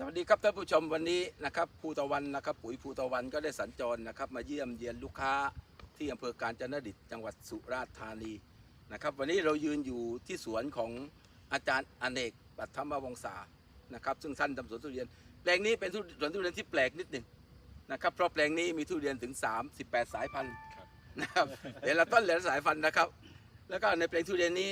สวัสดีครับท่านผู้ชมวันนี้นะครับภูตะวันนะครับปุ๋ยภูตะวันก็ได้สัญจรนะครับมาเยี่ยมเยียนลูกค้าที่อำเภอการจนดิตจังหวัดสุราษฎร์ธานีนะครับวันนี้เรายืนอยู่ที่สวนของอาจารย์อเนกปัทมวงศานะครับซึ่งท่านทำสวนทุเรียน แปลงนี้เป็นทุสวนทุเรียนที่แปลกนิดหนึ่งนะครับเพราะแปลงนี้มีทุเรียนถึง 38 สายพันธุ์ครับนะครับเดี๋ยวละต้นเหลือสายพันธุ์นะครับ แล้วก็ในแปลงทุเรียนนี้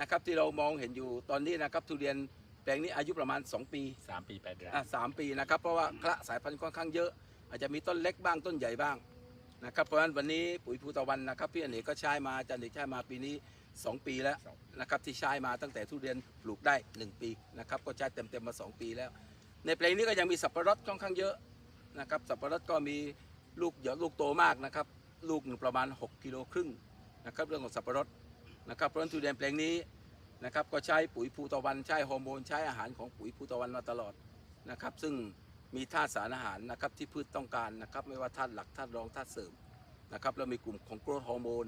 นะครับที่เรามองเห็นอยู่ตอนนี้นะครับทุเรียน แปลงนี้อายุประมาณ 2 ปีสามปีแปดเดือน อะสามปีนะครับ เพราะว่าคละสายพันธุ์ค่อนข้างเยอะ อาจจะมีต้นเล็กบ้างต้นใหญ่บ้างนะครับ เพราะฉะนั้นวันนี้ปุ๋ยภูตะวันนะครับพี่อเนกก็ใช้มาอาจารย์เอกใช้มาปีนี้ 2 ปีแล้วสอง นะครับที่ใช้มาตั้งแต่ทุเรียนปลูกได้ 1 ปีนะครับก็ใช้เต็มๆมา 2 ปีแล้ว ในแปลงนี้ก็ยังมีสับปะรดค่อนข้างเยอะนะครับสับปะรดก็มีลูกเยอะลูกโตมากนะครับลูกหนึ่งประมาณ 6กิโลครึ่งนะครับเรื่องของสับปะรดนะครับเพราะฉะนั้นทุเรียนแปลงนี้ นะครับก็ใช้ปุ๋ยภูตะวันใช้ฮอร์โมนใช้อาหารของปุ๋ยภูตะวันมาตลอดนะครับซึ่งมีธาตุสารอาหารนะครับที่พืชต้องการนะครับไม่ว่าธาตุหลักธาตุรองธาตุเสริมนะครับแล้วมีกลุ่มของโกรทฮอร์โมน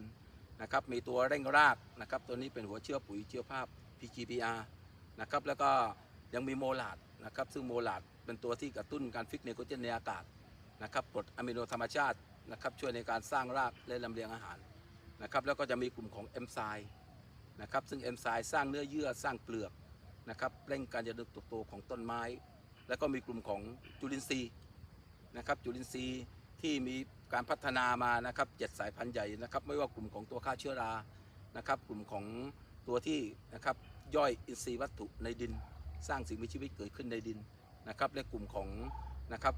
นะครับมีตัวเร่งรากนะครับตัวนี้เป็นหัวเชื้อปุ๋ยเชื้อภาพ PGPR นะครับแล้วก็ยังมีโมลาดนะครับซึ่งโมลาดเป็นตัวที่กระตุ้นการฟิกไนโตรเจนในอากาศนะครับกรดอะมิโนธรรมชาตินะครับช่วยในการสร้างรากและลำเลียงอาหารนะครับแล้วก็จะมีกลุ่มของเอนไซม์ นะครับซึ่งเอนไซม์สร้างเนื้อเยื่อสร้างเปลือกนะครับเร่งการเจริญเติบโตของต้นไม้ แล้วก็มีกลุ่มของจุลินทรีย์นะครับจุลินทรีย์ที่มีการพัฒนามานะครับเจ็ดสายพันธุ์ใหญ่นะครับไม่ว่ากลุ่มของตัวฆ่าเชื้อรานะครับกลุ่มของตัวที่นะครับย่อยอินทรีย์วัตถุในดิน สร้างสิ่งมีชีวิตเกิดขึ้นในดินนะครับและกลุ่มของนะครับ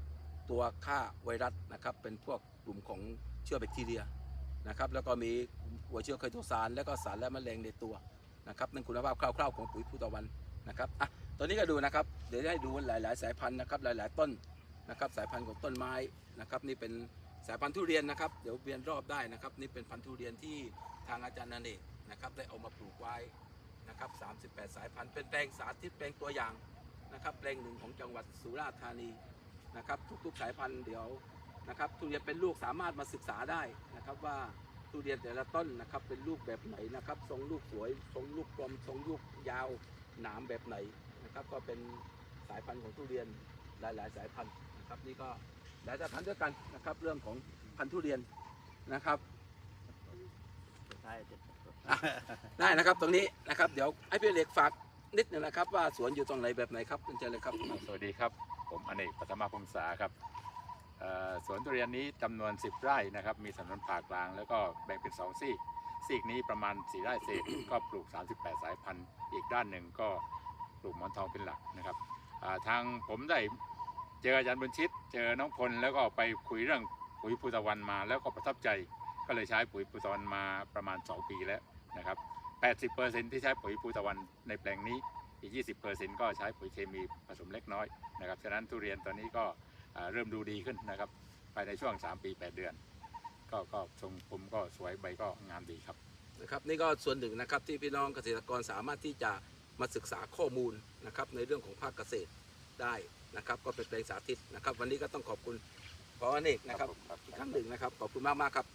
ตัวฆ่าไวรัสนะครับเป็นพวกกลุ่มของเชื้อแบคทีเรียนะครับแล้วก็มี หัวเชื้อไคโตซานและก็สารและแมลงในตัวนะครับนั่นคุณภาพคร่าวๆของปุ๋ยภูตะวันนะครับอะตัวนี้ก็ดูนะครับเดี๋ยวให้ดูหลาย ๆ สายพันธุ์นะครับหลาย ๆ ต้นนะครับสายพันธุ์ของต้นไม้นะครับนี่เป็นสายพันธุ์ทุเรียนนะครับเดี๋ยวเวียนรอบได้นะครับนี่เป็นพันธุ์ทุเรียนที่ทางอาจารย์นันเอกนะครับได้เอามาปลูกไว้นะครับ38 สายพันธุ์เป็นแปลงสาธิตแปลงตัวอย่างนะครับแปลงหนึ่งของจังหวัดสุราษฎร์ธานีนะครับทุกๆสายพันธุ์เดี๋ยวนะครับทุเรียนเป็นลูกสามารถมาศึกษาได้นะครับว่า ทุเรียนแต่ละต้นนะครับ เป็นลูกแบบไหนนะครับ ทรงลูกสวย ทรงลูกกลม ทรงลูกยาว หนามแบบไหนนะครับ ก็เป็นสายพันธุ์ของทุเรียนหลาย ๆ สายพันธุ์นะครับนี่ก็หลายสายพันธุ์ด้วยกันนะครับ เรื่องของพันธุ์ทุเรียนนะครับได้นะครับตรงนี้นะครับเดี๋ยวให้พี่เล็กฝากนิดหนึงนะครับ ว่าสวนอยู่ตรงไหนแบบไหนครับคุณเจริญครับ สวัสดีครับ ผมอเนกปัทมาพงษาครับ สวนทุเรียนนี้จำนวน 10 ไร่นะครับ มีถนนผ่ากลาง แล้วก็แบ่งเป็น 2 ซีก ซีกนี้ประมาณ 4 ไร่เศษ ก็ปลูก 38 สายพันธุ์ อีกด้านหนึ่งก็ปลูกหมอนทองเป็นหลักนะครับทางผมได้เจออาจารย์บุญชิต เจอน้องพล แล้วก็ไปคุยเรื่องปุ๋ยภูตะวันมา แล้วก็ประทับใจ ก็เลยใช้ปุ๋ยภูตะวันมาประมาณ 2 ปีแล้วนะครับ 80%ที่ใช้ปุ๋ยภูตะวันในแปลงนี้ อีก 20%ก็ใช้ปุ๋ยเคมีผสมเล็กน้อยนะครับ ฉะนั้นทุเรียนตอนนี้ก็ เริ่มดูดีขึ้นนะครับภายในช่วง 3 ปี 8 เดือน ก็ก็ทรงผมก็สวยใบก็งามดีครับนะครับนี่ก็ส่วนหนึ่งนะครับที่พี่น้องเกษตรกรสามารถที่จะมาศึกษาข้อมูลนะครับในเรื่องของภาคเกษตรได้นะครับ ก็เป็นแปลงสาธิตนะครับ วันนี้ก็ต้องขอบคุณพออเนกนะครับครับผมครับอีกครั้งหนึ่งนะครับขอบคุณมากมากๆครับ